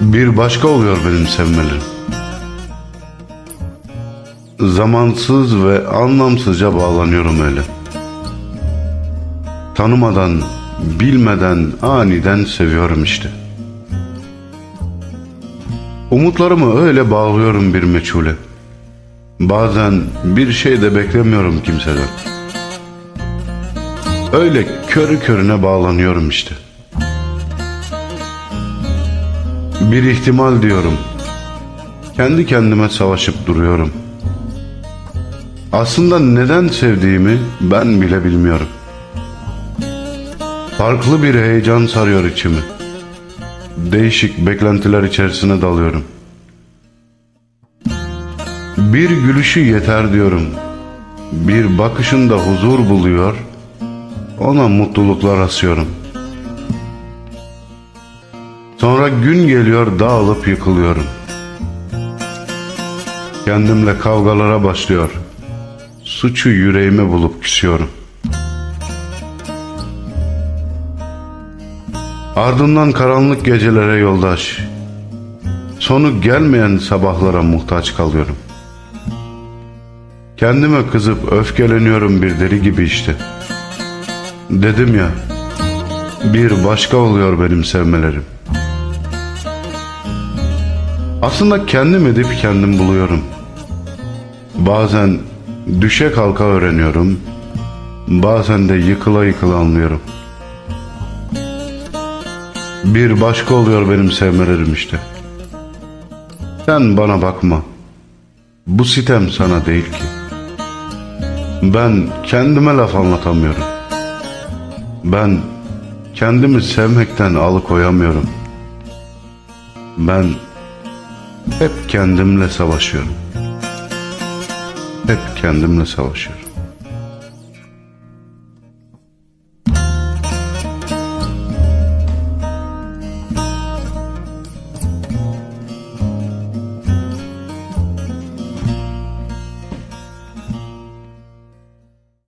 Bir başka oluyor benim sevmelerim. Zamansız ve anlamsızca bağlanıyorum öyle. Tanımadan, bilmeden, aniden seviyorum işte. Umutlarımı öyle bağlıyorum bir meçhule. Bazen bir şey de beklemiyorum kimseden. Öyle körü körüne bağlanıyorum işte. Bir ihtimal diyorum. Kendi kendime savaşıp duruyorum. Aslında neden sevdiğimi ben bile bilmiyorum. Farklı bir heyecan sarıyor içimi. Değişik beklentiler içerisine dalıyorum. Bir gülüşü yeter diyorum. Bir bakışında huzur buluyor. Ona mutluluklar asıyorum. Sonra gün geliyor dağılıp yıkılıyorum. Kendimle kavgalara başlıyor. Suçu yüreğime bulup küsüyorum. Ardından karanlık gecelere yoldaş. Sonu gelmeyen sabahlara muhtaç kalıyorum. Kendime kızıp öfkeleniyorum bir deli gibi işte. Dedim ya, bir başka oluyor benim sevmelerim. Aslında kendim edip kendim buluyorum. Bazen düşe kalka öğreniyorum. Bazen de yıkıla yıkıla anlıyorum. Bir başka oluyor benim sevmelerim işte. Sen bana bakma. Bu sitem sana değil ki. Ben kendime laf anlatamıyorum. Ben kendimi sevmekten alıkoyamıyorum. Ben hep kendimle savaşıyorum. Hep kendimle savaşıyorum.